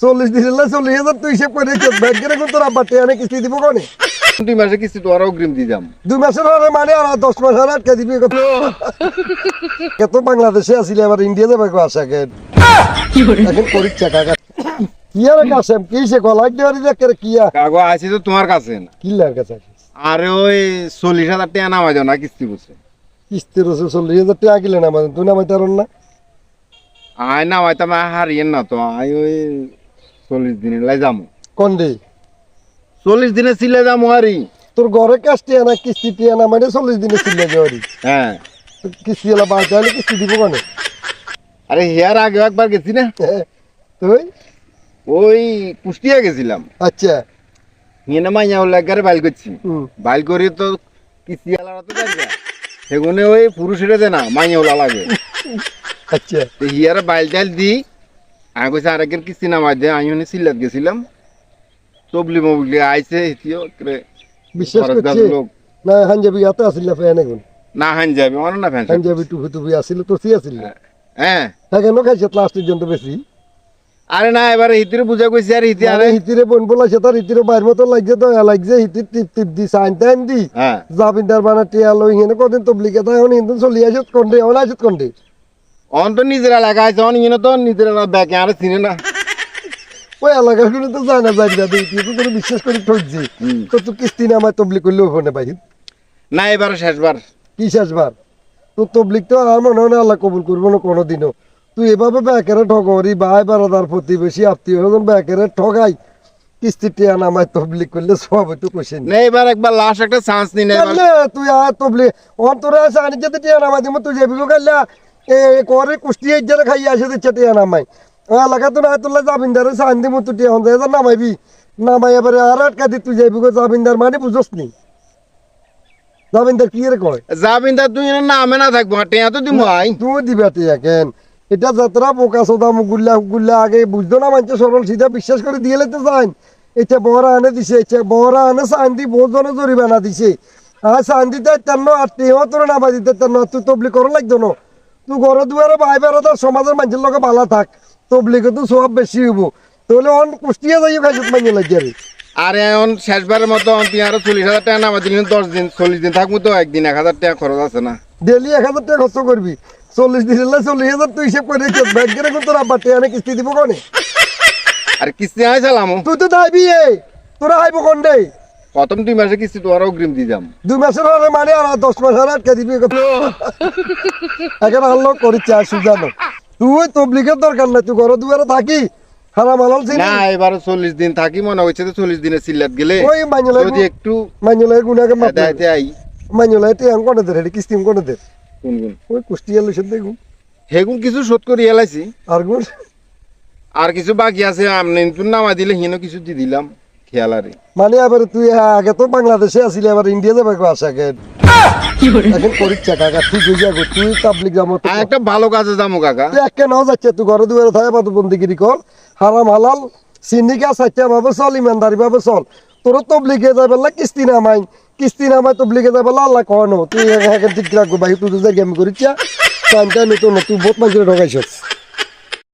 চল্লিশ দিন হলে চল্লিশ হাজার তুই হিসেব করে রেখে ব্যাংকের এখন তোর আব্বা টেয়ানে কিস্তি দিব কনে? দুই মাসে কিস্তি তোমার অগ্রিম দিয়ে যাম। দুই মাসের হলে মানে আর দশ মাস আর আটকে দিবি কত বাংলাদেশে আসিলে আবার ইন্ডিয়া যাবে আশা কেন এখন করিস টাকা কি আর কাছেম কি সে গলায় দেওয়ারি দেখে কি আর? কাগো আছি তো তোমার কাছে। না কিল্লার কাছে আরে ওই চল্লিশ হাজার টাকা নামাই দাও না কিস্তি বসে। কিস্তির রসে চল্লিশ হাজার টাকা গেলেন আমাদের তুই নামাইতে পারেন না? আয় নামাইতাম হারিয়েন না তো। আয় ওই চল্লিশ দিনে লাই যামু। কোন দে? চল্লিশ দিনে ছিলে যামু আরি তোর ঘরে কাজ টিয়া না কিস্তি টিয়া না মানে চল্লিশ দিনে ছিল যাওয়ারি হ্যাঁ। কিস্তি এলা বাড়তে হলে কিস্তি দিব কনে? আরে হেয়ার আগে একবার গেছি না। তুই? ওই কুষ্টিয়া গেছিলাম। আচ্ছা। হিয়ে না মাইয়া হলে একবারে বাইল করছি। বাইল করি তো কিস্তি আলাদা তো যাবে সেগুনে ওই পুরুষের দে না মাইয়া লাগে আচ্ছা। হিয়ারে বাইল টাইল দি আমি কইছি আরেকের কিস্তি নামাই দে? আমি ওখানে সিল্লাত গেছিলাম। তবলি মবলি আইছে হিতিও করে বিশ্বাস করছি। লোক। না হাঞ্জাবি হাতে আসিল না ফ্যান এখন? না যাবে আমার না ফ্যান হাঞ্জাবি টুপি টুপি আসিল তো সি আসিল হ্যাঁ। হ্যাঁ। কেন খাইছে প্লাস্টিক জন্য বেশি? আরে না এবারে হিতিরে বুঝা কইছি আর হিতি আরে আরে হিতিরে বোন বলাইছে তার হিতিরে বাইর মতো লাগছে তো লাগছে হিতির টিপ টিপ দি সাইন টাইন দি। হ্যাঁ। জাবিন্দার বানা টিয়া লই হেনে কদিন তবলিকে তাই এখন হিন্দু চলি আসত কোনডে এখন আসত কোনডে। অন তো নিজেরা লাগাইছে অন ইনো তো নিজেরা ব্যাকে আর চিনে না। ওই তো যায় না না তুই কোনো বিশ্বাস করে ঠকছি। তো তুই কিস্তি না আমার তবলিক করলেও ফোনে পাই না এবারে শেষবার। কি শেষবার? তোর তবলিক তো আর মনে হয় না আল্লাহ কবুল করব না কোনোদিনও। তুই এভাবে ব্যাকেরে ঠকরি ভাই বেড়াদার প্রতিবেশী আত্মীয় স্বজন ব্যাকেরে ঠগাই কিস্তি টিয়া নামায় তবলিক করলে সব হয়তো কোশ্চেন না এবার একবার লাস্ট একটা চান্স এবার তুই আর তবলি অন্তরে আছে আনি যেতে টিয়া নামাই দিব তুই এ করে কুষ্টি ইজ্জারে খাই আসে দিচ্ছে টিয়া নামাই এলাকা তো না তোলা জামিনদারে দিব তুই টিয়া হন্দায় নামাইবি নামাই এবারে আর আটকা দি তুই গো জামিনদার মানে বুঝোস নি জামিনদার কি কয় তা তুই নামে না থাকব টেয়া তো দিমু আই তুই দিবা টিয়া কেন এটা যাত্রা বোকা সোদা গুল্লা গুল্লা আগে বুঝতো না মানছে সরল সিধা বিশ্বাস করে দিয়ে লেতে যান এটা বহরা আনে দিছে এটা বহরা আনে শান্তি বহুত জনে জরিমানা দিছে আর শান্তিতে তেন আর টেও তোর না বাজিতে তেন তুই তবলি করো লাগতো না তুই ঘর দুয়ারে ভাই বেড়াদার সমাজের মানুষের লগে ভালো থাক তবলিকে তো সব বেশি হইব তাহলে অন কুষ্টিয়া যাইও খাইছত মাইনে লাগে আরে আর এখন শেষবারের মতো অন তুই আরও চল্লিশ হাজার টাকা নামা দিলি দশ দিন চল্লিশ দিন থাকব তো একদিন এক হাজার টাকা খরচ আছে না। ডেলি এক হাজার টাকা খরচ করবি। চল্লিশ দিন হলে চল্লিশ হাজার তুই হিসেব করে ব্যাংকের এখন তোর আব্বা টেয়ানে কিস্তি দিব কনে? আর কিস্তি আয় চালামো তুই তো দাইবি এ। তোরা আইব কোন ডে প্রথম দুই মাসে কিস্তি তোমার অগ্রিম দিয়ে যাম দুই মাসের হলে মানে আর দশ মাস আর আটকে দিবি এখন আল্লাহ করিচ্ছে আর সুজানো তুই তবলিগের দরকার নাই তুই ঘর দুয়ারে থাকি হারাম আলাল চিনি। না এবারে চল্লিশ দিন থাকি মনে তো চল্লিশ দিনে সিল্লাত গেলে ওই মাইনুলাই যদি একটু মাইনুলাই গুনাকে মাপ দেখাইতে আই। মাইনুলাই তুই আম কোনে দে রেডি কিস্তি কোনে দে। কোন গুণ? ওই কুষ্টিয়া লইছে দেখু হেগুন কিছু শোধ করে এলাইছি। আর গুণ? আর কিছু বাকি আছে আমনে নামা দিলে হিনো কিছু দিয়ে দিলাম। মানে আবার তুই আগে তো বাংলাদেশে আসিলি আবার ইন্ডিয়া যাবে গো আশা কেন এখন করিস কাকা ঠিক হয়ে যাব তুই তাবলিক যাব একটা ভালো কাজে কাকা। তুই একে নাও যাচ্ছে তুই ঘরে দুয়ারে থাকে বাদু বন্দিগিরি কর। হারাম হালাল সিন্দিকা সাচ্চা ভাবে চল ইমানদারি ভাবে চল। তোর তবলিগে যাবে না কিস্তি নামাই। কিস্তি নামাই তবলিগে যাবে আল্লাহ কয় তুই একে ঠিক রাখব ভাই তুই যে গেম করিস তুই বহুত মানুষের